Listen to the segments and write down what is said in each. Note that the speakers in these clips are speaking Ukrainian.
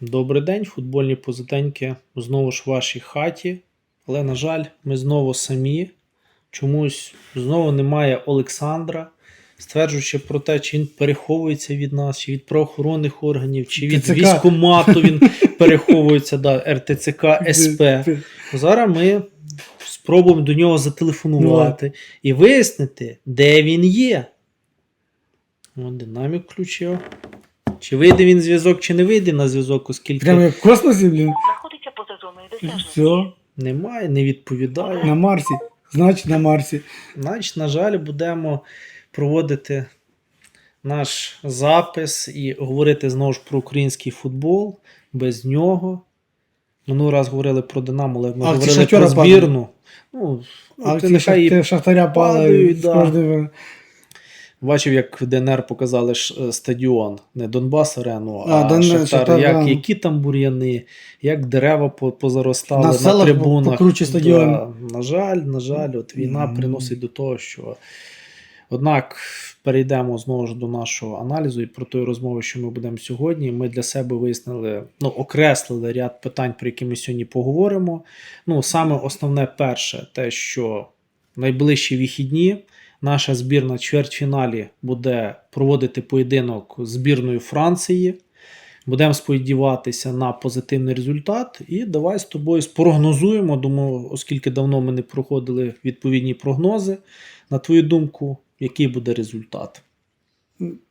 Добрий день, футбольні позитеньки. Знову ж в вашій хаті. Але, на жаль, ми знову самі. Чомусь знову немає Олександра, стверджуючи про те, чи він переховується від нас, чи від правоохоронних органів, чи від ТЦК. військкомату він переховується, да, РТЦК, СП. Зараз ми спробуємо до нього зателефонувати і вияснити, де він є. О, динамік включив. Чи вийде він зв'язок, чи не вийде на зв'язок, оскільки Прямо як в космосі, блін. знаходиться поза зоною досяжності. Все, немає, не відповідає. на Марсі. Значить, на Марсі. Значить, на жаль, будемо проводити наш запис і говорити знову ж про український футбол без нього. Минулий раз говорили про Динамо, але ми А, ці говорили Шахтера про збірну. Ну, А ну, ці нехай шахтаря, і шахтаря падають, падають з да. Бачив, як в ДНР показали ж, е, стадіон, не Донбас арену, а, А, Дон- Шахтар, Шахтар, як, да. які там бур'яни, як дерева по- позаростали На на, селах трибунах. стадіон. Да, на жаль, на жаль, от війна Мгм. приносить до того, що. Однак перейдемо знову ж до нашого аналізу і про тої розмови, що ми будемо сьогодні. Ми для себе вияснили, ну, окреслили ряд питань, про які ми сьогодні поговоримо. Ну, саме основне перше, те, що найближчі вихідні наша збірна в чвертьфіналі буде проводити поєдинок з збірною Франції. Будемо сподіватися на позитивний результат. І давай з тобою спрогнозуємо. Думаю, оскільки давно ми не проходили відповідні прогнози. На твою думку, який буде результат?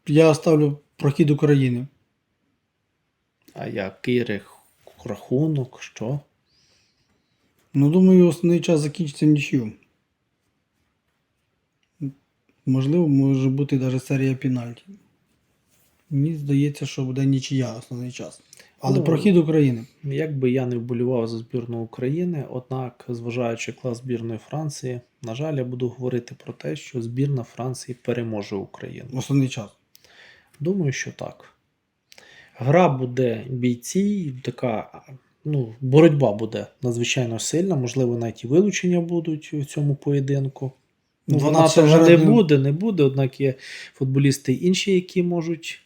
Я ставлю прохід України. А який рахунок? Що? Ну, думаю, основний час закінчиться нічю. Можливо, може бути навіть серія пенальтів. Мені здається, що буде нічия основний час. Але Ну, прохід України. Як би я не вболівав за збірну України, однак, зважаючи клас збірної Франції, на жаль, я буду говорити про те, що збірна Франції переможе Україну. Основний час. Думаю, що так. Гра буде бійці, така ну, боротьба буде надзвичайно сильна, можливо, навіть і вилучення будуть в цьому поєдинку. Ну, 12 вона вже не буде, не буде, однак є футболісти інші, які можуть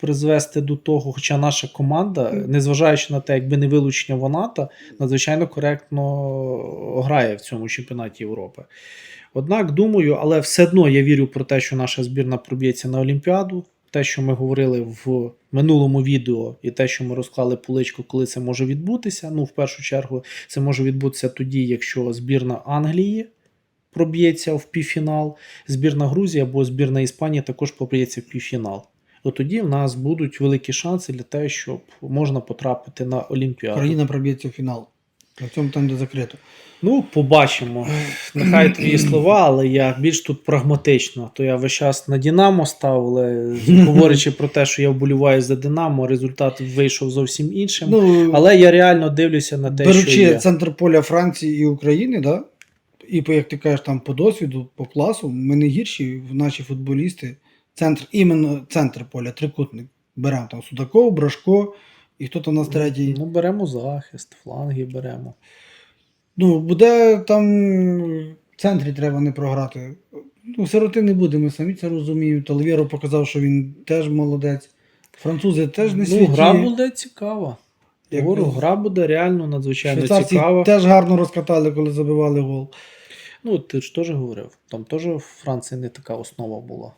призвести до того. Хоча наша команда, незважаючи на те, якби не вилучення Ваната, надзвичайно коректно грає в цьому чемпіонаті Європи. Однак, думаю, але все одно я вірю про те, що наша збірна проб'ється на Олімпіаду. Те, що ми говорили в минулому відео, і те, що ми розклали поличку, коли це може відбутися. Ну, в першу чергу, це може відбутися тоді, якщо збірна Англії проб'ється в півфінал, збірна Грузії або збірна Іспанії також проб'ється в півфінал. От тоді в нас будуть великі шанси для того, щоб можна потрапити на Олімпіаду. Україна проб'ється в фінал. На цьому там де закрито. Ну, побачимо. Нехай твої слова, але я більш тут прагматично. То я весь час на Динамо став, але говорячи про те, що я вболіваю за Динамо, результат вийшов зовсім іншим. Ну, але я реально дивлюся на те, беручи що є. центр поля Франції і України, да? І як ти кажеш, там по досвіду, по класу, ми не гірші наші футболісти. Центр, іменно центр поля, трикутник. Беремо там Судаков, Брашко, і хто там у нас третій. Ну, беремо захист, фланги беремо. Ну, буде там в центрі треба не програти. Ну, сироти не буде, ми самі це розуміємо. Талвєро показав, що він теж молодець. Французи теж не ну, світі. гра буде цікава. Говорю, гра буде реально надзвичайно Швейцарці цікава. теж гарно розкатали, коли забивали гол. Ну, ти ж теж говорив, там теж в Франції не така основа була.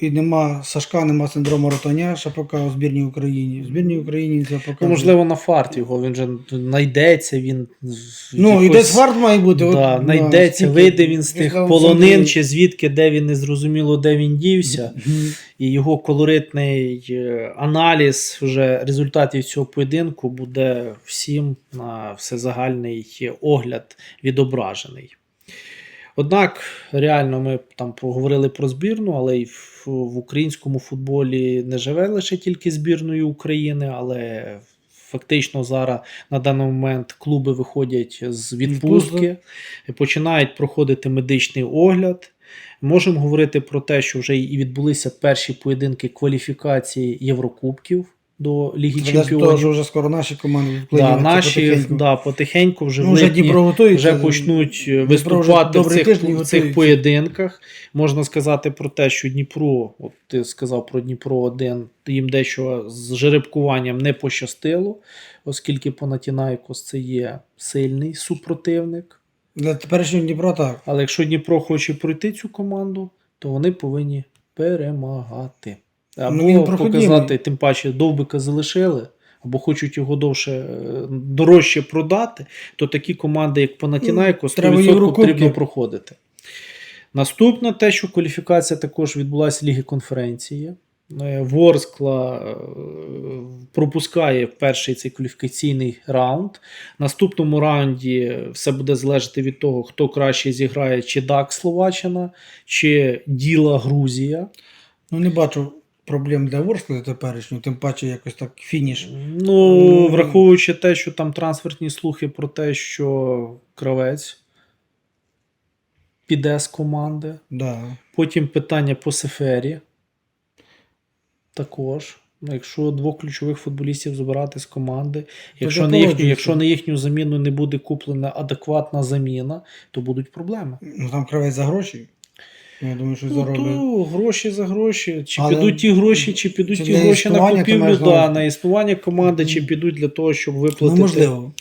І нема Сашка, нема синдрому Ротаня, Шапака у збірній Україні. В збірній Україні це показує. Ну, можливо, на фарт його, він же знайдеться, він. Ну, і десь фарт має бути. от, Да, да, знайдеться, скільки- вийде він з тих полонин, чи звідки, де він не зрозуміло, де він дівся. І його колоритний е, аналіз вже результатів цього поєдинку буде всім на всезагальний огляд відображений. Однак, реально, ми там поговорили про збірну, але й в, в українському футболі не живе лише тільки збірною України, але фактично зараз на даний момент клуби виходять з відпустки, починають проходити медичний огляд. Можемо говорити про те, що вже і відбулися перші поєдинки кваліфікації Єврокубків. До Ліги того, Чемпіонів. вже скоро наші команди Да, наші потихеньку. да, потихеньку вже, Ну, в вже липні вже почнуть е, Дніпро вже виступати в цих, в цих поєдинках. Можна сказати про те, що Дніпро, от ти сказав про Дніпро 1 їм дещо з жеребкуванням не пощастило, оскільки Панатінайкос це є сильний супротивник. Для теперішнього Дніпро так. Але якщо Дніпро хоче пройти цю команду, то вони повинні перемагати. Або Ну, показати, тим паче, довбика залишили, або хочуть його довше е, дорожче продати, то такі команди, як Панатінайко, Ну, треба 100% Єврокубки. потрібно проходити. Наступне те, що кваліфікація також відбулася Ліги конференції. Е, Ворскла е, пропускає перший цей кваліфікаційний раунд. Наступному раунді все буде залежати від того, хто краще зіграє, чи ДАК Словаччина, чи Діла Грузія. Ну не бачу проблем для Ворскли теперішнього, тим паче якось так фініш. Ну, враховуючи те, що там трансферні слухи про те, що кравець піде з команди. Да. Потім питання по Сефері. Також. Ну, Якщо двох ключових футболістів забирати з команди, якщо, на їхню, якщо на їхню заміну не буде куплена адекватна заміна, то будуть проблеми. Ну там кравець за гроші. Я думаю, що Ну, то гроші за гроші. Чи Але підуть ті гроші, чи підуть чи ті гроші на купівлю, да, на існування команди, чи підуть для того, щоб Ну, виплатити. можливо.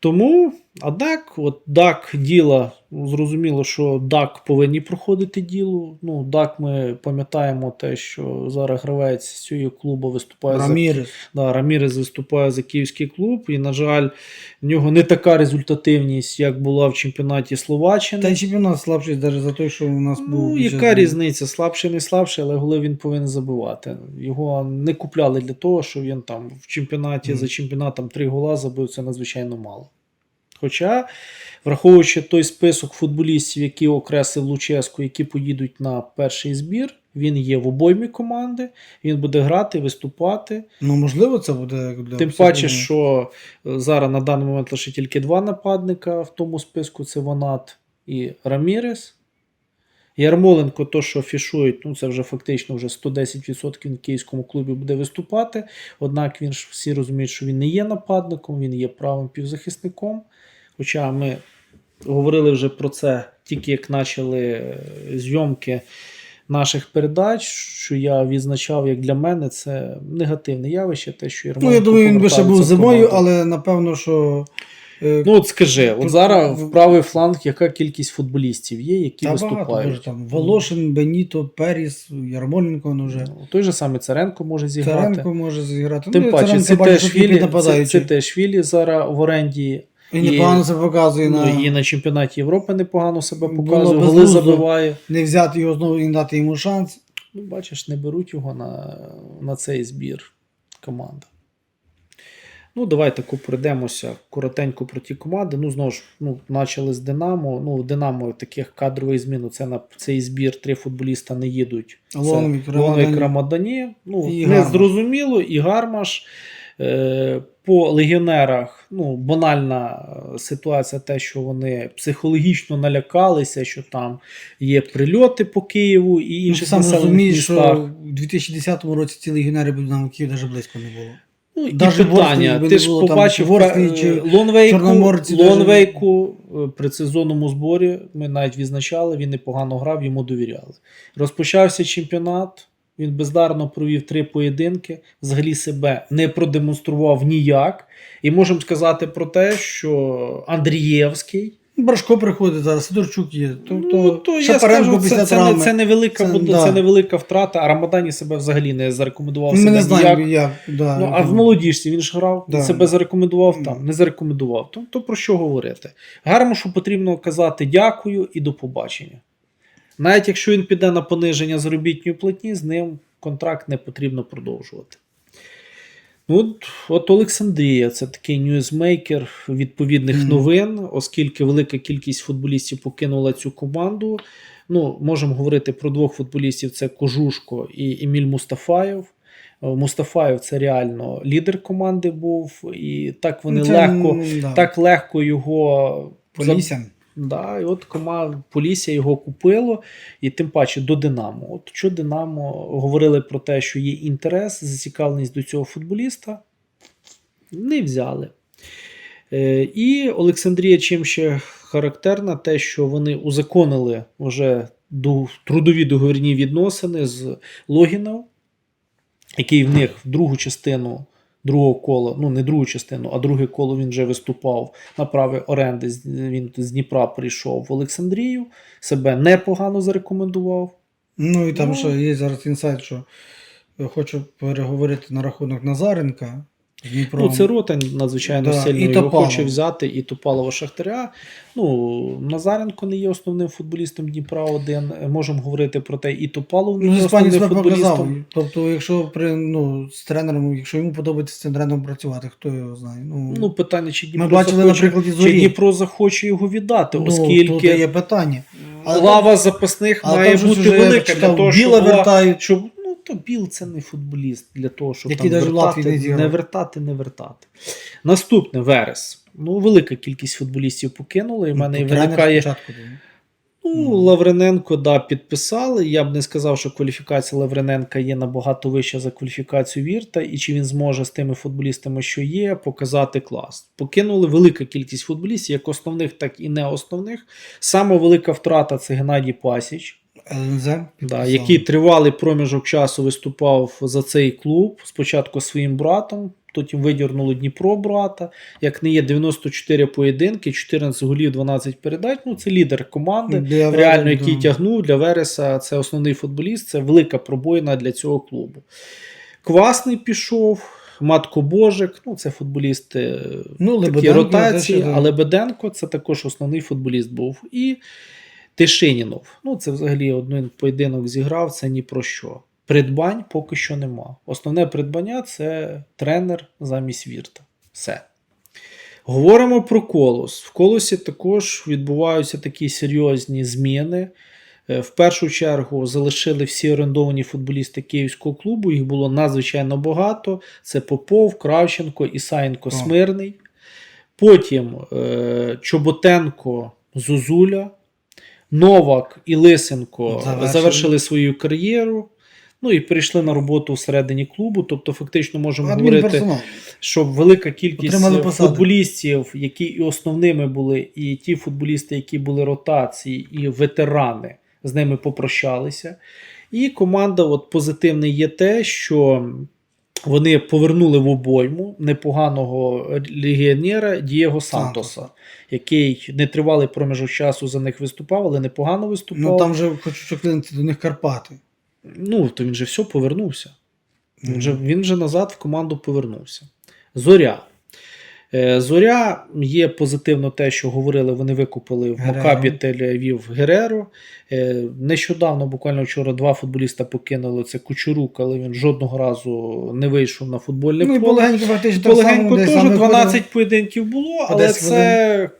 Тому, а ДАК, от ДАК діла, ну, зрозуміло, що ДАК повинні проходити діло. Ну, ДАК ми пам'ятаємо те, що зараз гравець з цього клубу виступає за Рамірес. Да, Рамірес виступає за київський клуб, і, на жаль, в нього не така результативність, як була в чемпіонаті Словаччини. Та й чемпіонат слабший навіть за те, що у нас був. Ну, яка різниця? Слабший, не слабший, але голи він повинен забивати. Його не купляли для того, що він там в чемпіонаті Мгм. за чемпіонатом три гола забив, це надзвичайно мало. Хоча, враховуючи той список футболістів, які окреслив Луческу, які поїдуть на перший збір, він є в обоймі команди, він буде грати, виступати. Ну, можливо, це буде для Тим паче, що зараз на даний момент лише тільки два нападника в тому списку: це Ванат і Рамірес. Ярмоленко, то, що афішують, ну це вже фактично вже 110% в київському клубі буде виступати. Однак він ж всі розуміють, що він не є нападником, він є правим півзахисником. Хоча ми говорили вже про це тільки як почали е, зйомки наших передач, що я відзначав як для мене, це негативне явище, те, що Ярмоленко Ну, я думаю, він би ще був зимою, але напевно, що. Е, Ну, от скажи, от зараз в правий фланг яка кількість футболістів є, які та багато, виступають? може, там Волошин, Беніто, Періс, Ярмоленко ну, вже. Ну, Той же самий Царенко може зіграти. Царенко може зіграти. Тим ну, паче, це теж Швілі, це, це теж Швілі зараз в оренді. І непогано себе показує Ну, на і на чемпіонаті Європи непогано себе показує, голи забиває. не взяти його знову і не дати йому шанс. Ну, бачиш, не беруть його на, на цей збір команда. Ну, давай таку пройдемося коротенько про ті команди. Ну, знову ж, ну, почали з Динамо. Ну, в Динамо таких кадрових змін. ну, Це на цей збір три футболіста не їдуть. Це Лонгвік, Лонгвік, Рамадані. Рамадані. Ну, І не Гармаш. зрозуміло, і Гармаш. Е, по легіонерах ну, банальна е, ситуація, те, що вони психологічно налякалися, що там є прильоти по Києву і Ну, інших сам населених розумієш, містах. що у 2010 році ці легіонери б нам Київ навіть близько не було. Ну, і питання. Ти ж побачив чи е, Лонвейку, Лонвейку е, при сезонному зборі ми навіть відзначали, він непогано грав, йому довіряли. Розпочався чемпіонат. Він бездарно провів три поєдинки, взагалі себе не продемонстрував ніяк. І можемо сказати про те, що Андрієвський, Брашко приходить зараз, Сидорчук є. Тобто, ну, то я скажу, після це, це, не, травми. це, невелика, Це, буде- да. це невелика втрата, а Рамадані себе взагалі не зарекомендував Ми себе не знаємо, як. Да, Ну, а в молодіжці він ж грав, Да. себе зарекомендував там, не зарекомендував. То, то про що говорити? Гармошу потрібно казати дякую і до побачення. Навіть якщо він піде на пониження заробітної платні, з ним контракт не потрібно продовжувати. Ну, от, от Олександрія це такий ньюзмейкер відповідних Мгм. новин, оскільки велика кількість футболістів покинула цю команду. Ну, можемо говорити про двох футболістів: це Кожушко і Еміль Мустафаєв. Е, Мустафаєв це реально лідер команди був, і так вони Це, легко, да. так легко його Полісся. Да, і от команда Полісся його купило, і тим паче до Динамо. От що Динамо говорили про те, що є інтерес, зацікавленість до цього футболіста, не взяли. Е, І Олександрія чим ще характерна, те, що вони узаконили вже трудові договірні відносини з Логінов, який в них в другу частину другого кола, ну не другу частину, а друге коло він вже виступав на праві оренди. Він з Дніпра прийшов в Олександрію, себе непогано зарекомендував. Ну і там Ну. ще є зараз інсайт, що хочу переговорити на рахунок Назаренка Дніпром. Ну, це Ротань надзвичайно Да, сильно і його Топалов. хоче взяти, і Топалова Шахтаря. Ну, Назаренко не є основним футболістом Дніпра 1. Можемо говорити про те, і Топалов не Ну, є основним себе показав. футболістом. Тобто, якщо при ну з тренером, якщо йому подобається з цим тренером працювати, хто його знає? Ну, Ну, питання, чи Дніпро, Ми бачили захоче, чи Дніпро захоче його віддати, ну, оскільки є питання. Але лава запасних Але має бути велика для того, Біла щоб, вертають. щоб то Біл це не футболіст для того, щоб Який там вертати, не не вертати, не вертати. Наступне Верес. Ну, велика кількість футболістів покинули, і в мене Ну, виникає. спочатку був. Ну, Лаврененко, да, підписали. Я б не сказав, що кваліфікація Лаврененка є набагато вища за кваліфікацію Вірта, і чи він зможе з тими футболістами, що є, показати клас. Покинули велика кількість футболістів, як основних, так і не основних. Саме велика втрата це Геннадій Пасіч. ЛНЗ. Да, який тривалий проміжок часу виступав за цей клуб. Спочатку своїм братом, потім видірнули Дніпро брата. Як не є 94 поєдинки, 14 голів, 12 передач. Ну, це лідер команди. Для Реально, Вереса, який да. тягнув для Вереса, це основний футболіст, це велика пробоїна для цього клубу. Квасний пішов, Матко Божик, ну це футболісти Ну, такі ротації, але Беденко це також основний футболіст був. І Тишинінов. Ну, це взагалі один поєдинок зіграв, це ні про що. Придбань поки що нема. Основне придбання це тренер замість Вірта. Все. Говоримо про колос. В колосі також відбуваються такі серйозні зміни. Е, В першу чергу залишили всі орендовані футболісти Київського клубу. Їх було надзвичайно багато. Це Попов, Кравченко, Ісаєнко. Смирний. Потім е, Чоботенко, Зозуля, Новак і Лисенко Завершили. завершили свою кар'єру. Ну і прийшли на роботу всередині клубу. Тобто, фактично можемо говорити, що велика кількість футболістів, які і основними були, і ті футболісти, які були ротації, і ветерани, з ними попрощалися. І команда, от позитивне є те, що вони повернули в обойму непоганого легіонера Дієго Сантоса, Сантоса. який нетривалий проміжок часу за них виступав, але непогано виступав. Ну там же хочу чоклинити до них Карпати. Ну, то він же все повернувся. Він Мгм. же, він же назад в команду повернувся. Зоря. Е, Зоря є позитивно те, що говорили, вони викупили в. Макабі Тель-Авів Гереро. Е, Нещодавно, буквально вчора, два футболіста покинули. Це Кучурук, але він жодного разу не вийшов на футбольне Ну поле. полегенько теж саме 12 поєдинків було, але 10 це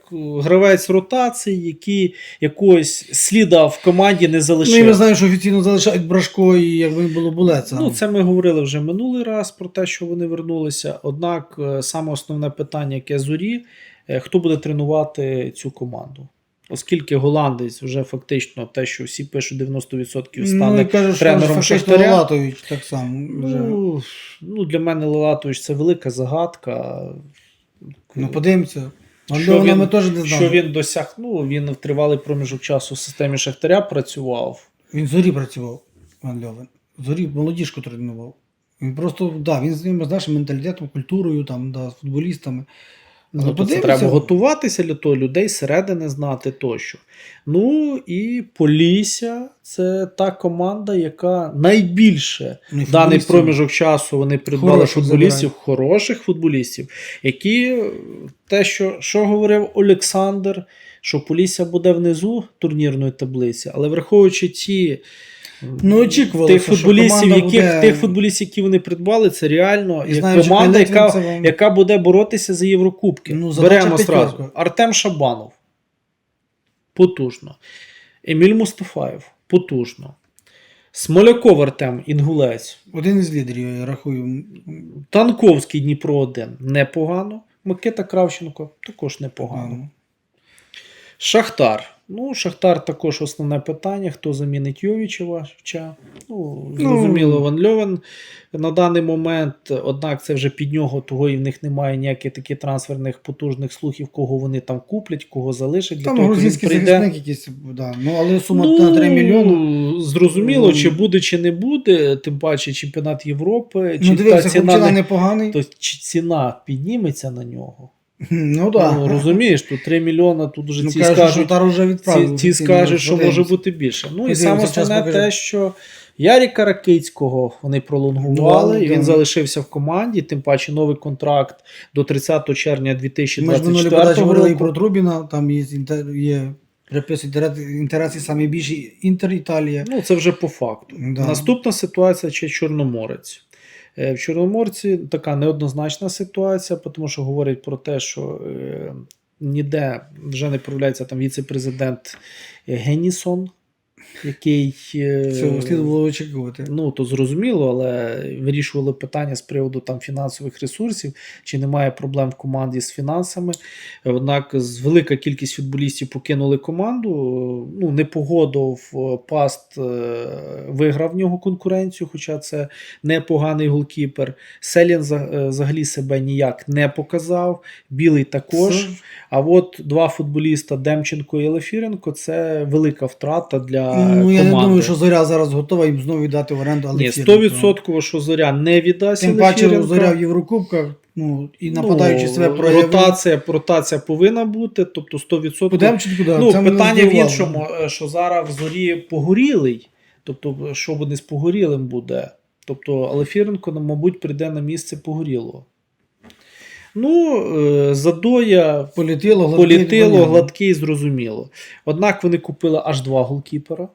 гравець ротації, який якогось сліда в команді не Ну залишив. і ми знаємо, що офіційно залишають Брашко і якби було булеца. Ну, це ми говорили вже минулий раз про те, що вони вернулися. Однак, е, саме основне питання, яке зорі, е, хто буде тренувати цю команду? Оскільки голландець вже фактично те, що всі пишуть 90% ну, стане і кажуть, тренером фактично Шахтаря. Лалатович так само. Вже. Ну, Ну, ну, для мене Лалатович це велика загадка. Ну, подивимося. Що він- ми теж не Що він досяг, ну, він в тривалий проміжок часу в системі Шахтаря працював. Він зорі працював, Ван Льовен. Зорі молодіжку тренував. Він просто, да, він з ними з нашим менталітетом, культурою, там, да, з футболістами. Ну, то це треба готуватися для того, людей зсередини знати тощо. Ну і Полісся це та команда, яка найбільше Ну, в даний проміжок часу вони придбали Хороших футболістів, хороших футболістів, які те, що, що говорив Олександр, що Полісся буде внизу турнірної таблиці, але враховуючи ті. Ну, очікувалося, тих футболістів, яких, буде- тих футболістів, які вони придбали, це реально І як знаючи команда, яка, Пелетвінцева, яка буде боротися за Єврокубки. Ну, Беремо сразу. Артем Шабанов. Потужно. Еміль Мустафаєв. Потужно. Смоляков Артем Інгулець. Один із лідерів, я рахую. Танковський Дніпро 1 непогано. Микита Кравченко також непогано. Погано. Шахтар. Ну, Шахтар також основне питання. Хто замінить Йовічевича? Ну, зрозуміло, Ван Льовен на даний момент, однак це вже під нього, того і в них немає ніяких таких трансферних потужних слухів, кого вони там куплять, кого залишать. Для Там грузинський захисник якийсь, да. ну, але сума на 3 мільйони. Зрозуміло, Ну, чи буде, чи не буде, тим паче чемпіонат Європи, чи Ну, та ціна, не, непоганий. то, чи ціна підніметься на нього. Ну так. Ну, розумієш, тут 3 мільйона, тут вже Ну, кажуть, скажуть, вже ці, відправив. ці скажуть, що може бути більше. Ну і саме основне те, що Яріка Ракицького вони пролонгували, Ну, і він да. залишився в команді, тим паче новий контракт до 30 червня Ми ж минулі 2024 подачі говорили і про року. Трубіна, там є, є приписують інтереси саме більші Інтер Італія. Ну, це вже по факту. Да. Наступна ситуація чи Чорноморець. Е, В Чорноморці така неоднозначна ситуація, тому що говорять про те, що е, ніде вже не проявляється там віце-президент Генісон, який. е, Цього слід було очікувати. Ну, то зрозуміло, але вирішували питання з приводу там фінансових ресурсів, чи немає проблем в команді з фінансами. Однак велика кількість футболістів покинули команду. Ну, Непогодов Паст е, виграв в нього конкуренцію, хоча це непоганий голкіпер. Селін е, взагалі себе ніяк не показав. Білий також. А от два футболіста Демченко і Лефіренко це велика втрата для Ну, команди. я не думаю, що зоря зараз готова їм знову віддати в оренду Ні, 100% що зоря не віддасть. Тим паче зоря в Єврокубках, ну, і нападаючи Ну, себе проявив. Ротація, ротація повинна бути, тобто 100%. По Демченку, да, ну, це питання в іншому, е, що зараз в зорі погорілий, тобто, що буде з погорілим буде. Тобто, Алефіренко, ну, мабуть, прийде на місце погорілого. Ну, е, Задоя Полетіло, гладкий, політило, гладкий, зрозуміло. Однак вони купили аж два голкіпера.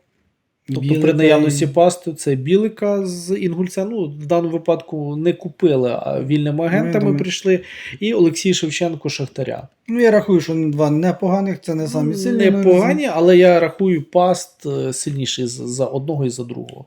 Тобто Білика при наявності і- пасту це Білика з Інгульця. Ну, в даному випадку не купили, а вільними агентами думаю. прийшли. І Олексій Шевченко Шахтаря. Ну, я рахую, що два непоганих, це не самі сильні. ну, Непогані, але я рахую паст е, сильніший за одного і за другого.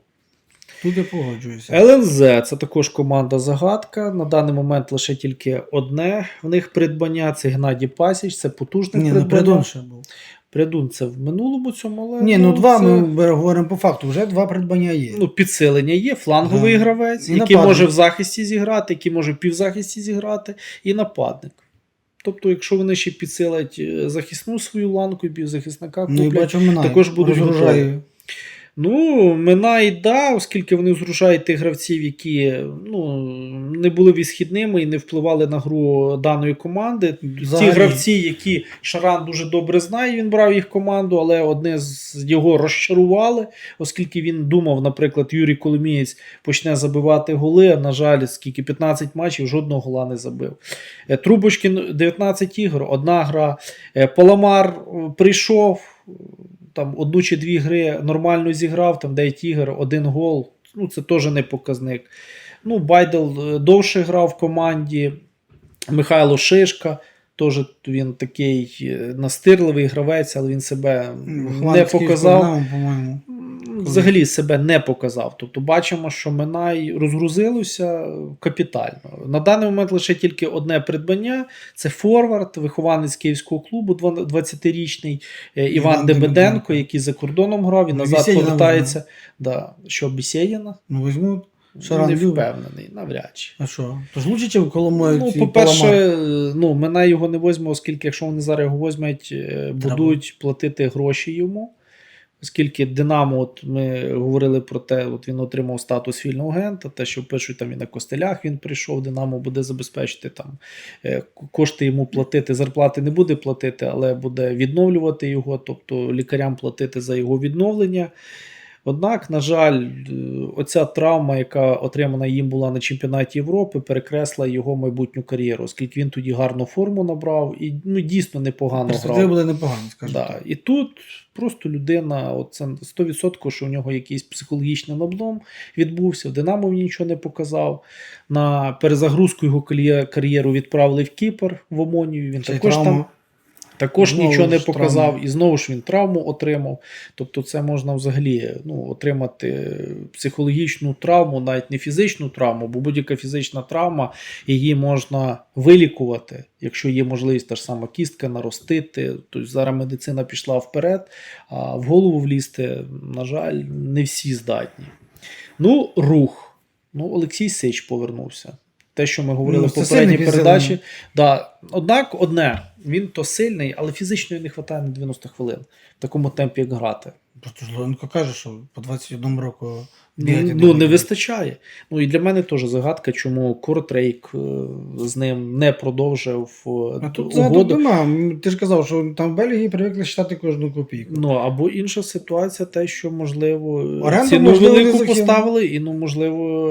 Тут я погоджуюся. ЛНЗ це також команда загадка. На даний момент лише тільки одне в них придбання це Геннадій Пасіч, це потужне Ні, ну придбання. придун ще був. Придун це в минулому цьому, але Ні, ну два це... ми говоримо по факту, вже два придбання є. Ну, підсилення є, фланговий Ага. гравець, І який нападник. може в захисті зіграти, який може в півзахисті зіграти, і нападник. Тобто, якщо вони ще підсилять е, захисну свою ланку і півзахисника, ну і куплять, бачу, також будуть Розгружає. Ну, Минай да, оскільки вони згружають тих гравців, які ну, не були висхідними і не впливали на гру даної команди. Ті гравці, які Шаран дуже добре знає, він брав їх команду, але одне з його розчарували, оскільки він думав, наприклад, Юрій Коломієць почне забивати голи. а, На жаль, скільки 15 матчів, жодного гола не забив. Е, Трубочкін 19 ігор, одна гра. Е, Паламар е, прийшов. Там одну чи дві гри нормально зіграв, там 9 Тігр, один гол. Ну, це теж не показник. Ну, Байдел е, довше грав в команді. Михайло Шишка. Теж він такий е, настирливий гравець, але він себе не показав. з по-моєму. М, Взагалі себе не показав. Тобто бачимо, що Минай розгрузилося капітально. На даний момент лише тільки одне придбання: це форвард, вихованець київського клубу, 20-річний е, Іван, Іван Дебеденко, Дебеденко. який за кордоном грав і Ну, назад повертається. Да. Що Бісєєна? Ну, візьмуть. Шаран не впевнений, навряд чи. А що? Тож лучше, чим Коломоєць Ну, по-перше, ну, Минай його не возьме, оскільки якщо вони зараз його візьмуть, е, будуть платити гроші йому. Оскільки Динамо, от ми говорили про те, от він отримав статус вільного агента, те, що пишуть там і на костелях він прийшов, Динамо буде забезпечити там е, кошти йому платити, зарплати не буде платити, але буде відновлювати його, тобто лікарям платити за його відновлення. Однак, на жаль, е, оця травма, яка отримана їм була на чемпіонаті Європи, перекресла його майбутню кар'єру, оскільки він тоді гарну форму набрав і ну, дійсно непогано Перспективи грав. були непогані, скажімо Да. так. І тут просто людина, от це 100%, що у нього якийсь психологічний наблом відбувся. В Динамо він нічого не показав. На перезагрузку його кар'єру відправили в Кіпр в Омонію. Він й також травма. там Також Знову нічого не показав, травма. і знову ж він травму отримав. Тобто, це можна взагалі ну, отримати психологічну травму, навіть не фізичну травму, бо будь-яка фізична травма її можна вилікувати, якщо є можливість та ж сама кістка наростити. Тобто зараз медицина пішла вперед, а в голову влізти, на жаль, не всі здатні. Ну, рух. Ну, Олексій Сич повернувся. Те, що ми говорили Ну, в попередній передачі. Да. Однак, одне, він то сильний, але фізичної не вистачає на 90 хвилин в такому темпі, як грати. Просто ж Луценко каже, що по 21 року Ну, бігати ну не вистачає. Ну і для мене теж загадка, чому Кортрейк е, з ним не продовжив е, А тут угоду. нема. Ти ж казав, що там в Бельгії привикли читати кожну копійку. Ну або інша ситуація, те, що можливо Оренду, ціну можливо, велику поставили, і ну можливо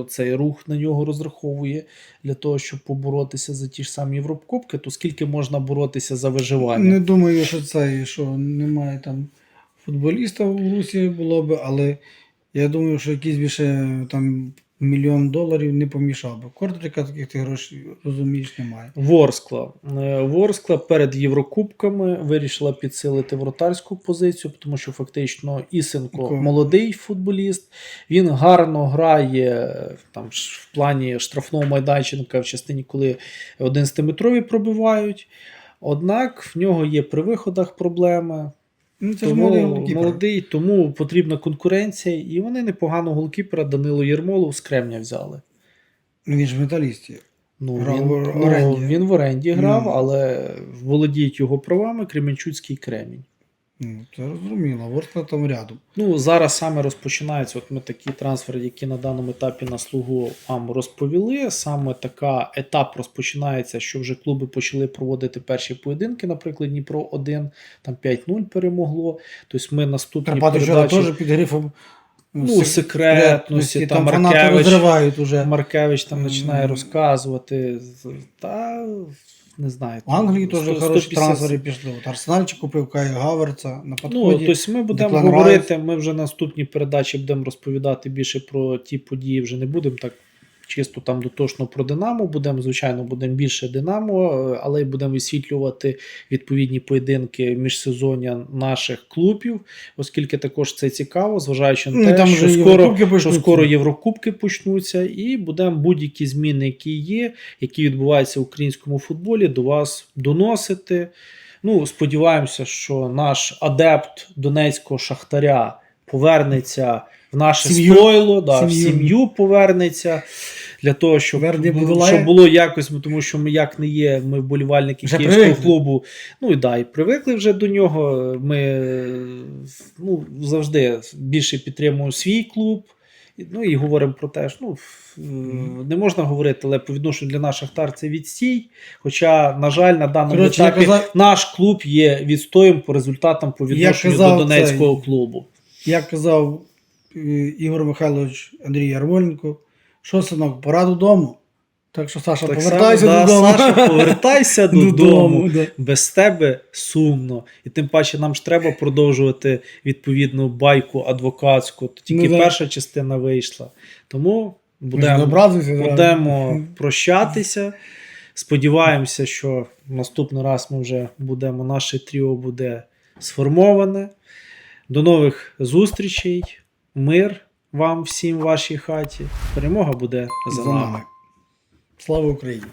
е, цей рух на нього розраховує для того, щоб поборотися за ті ж самі Єврокубки, то скільки можна боротися за виживання? Не думаю, що це, що немає там футболіста в Русі було би, але я думаю, що якийсь більше там мільйон доларів не помішав би. Кортрика таких ти грошей розумієш немає. Ворскла. Е, Ворскла перед Єврокубками вирішила підсилити вратарську позицію, тому що фактично Ісенко Ко- молодий футболіст. Він гарно грає е, там в плані штрафного майданчика в частині, коли 11-метрові пробивають. Однак в нього є при виходах проблеми. Ну, це ж Тому молодий молодий, тому потрібна конкуренція, і вони непоганого голкіпера Данило Єрмолов з Кремня взяли. Ну, Він ж металіст. Ну, Грав він, в ну, оренді. він в оренді грав, mm. але володіють його правами Кременчуцький Кремінь. Ну, це зрозуміло. Ворскла там рядом. Ну, зараз саме розпочинається. От ми такі трансфери, які на даному етапі на слугу вам розповіли. Саме така етап розпочинається, що вже клуби почали проводити перші поєдинки. Наприклад, Дніпро 1, там 5-0 перемогло. Тобто ми наступні Карпати передачі... теж під грифом Ну, сек- секретності, там там Маркевич. уже. Маркевич там починає розказувати. Та не знаю. В Англії теж 100, хороші 150. трансфери пішли. От Арсенальчик купив Кая Гаверца на Ну, тобто ми будемо говорити, ми вже наступні передачі будемо розповідати більше про ті події, вже не будемо так чисто там дотошно про Динамо. Будемо, звичайно, будемо більше Динамо, е, але й будемо висвітлювати відповідні поєдинки міжсезоння наших клубів, оскільки також це цікаво, зважаючи на Ну, те, там що скоро, що скоро Єврокубки почнуться, і будемо будь-які зміни, які є, які відбуваються в українському футболі, до вас доносити. Ну, сподіваємося, що наш адепт донецького шахтаря повернеться в наше Сім'ю. стойло, да, в Сім'ю. повернеться. Для того, щоб, Верді бу- щоб було якось, тому що ми як не є, ми вболівальники Вже київського привикли. клубу. Ну і да, і привикли вже до нього. Ми ну, завжди більше підтримуємо свій клуб. Ну і говоримо про те, що ну, не можна говорити, але по відношенню для наших Шахтар це відстій. Хоча, на жаль, на даному Коротше, я етапі казав- наш клуб є відстоєм по результатам по відношенню до Донецького цей- клубу. Як казав Ігор Михайлович Андрій Ярмоленко, що синок, пора додому. Так що, Саша, Так повертайся само, да, додому. Саша, повертайся додому. да. Без тебе сумно. І тим паче нам ж треба продовжувати відповідну байку адвокатську. То Тільки Ну, да. перша частина вийшла. Тому будемо, будемо прощатися. Сподіваємося, що наступний раз ми вже будемо, наше тріо буде сформоване. До нових зустрічей. Мир вам всім в вашій хаті. Перемога буде за, нами. Слава Україні!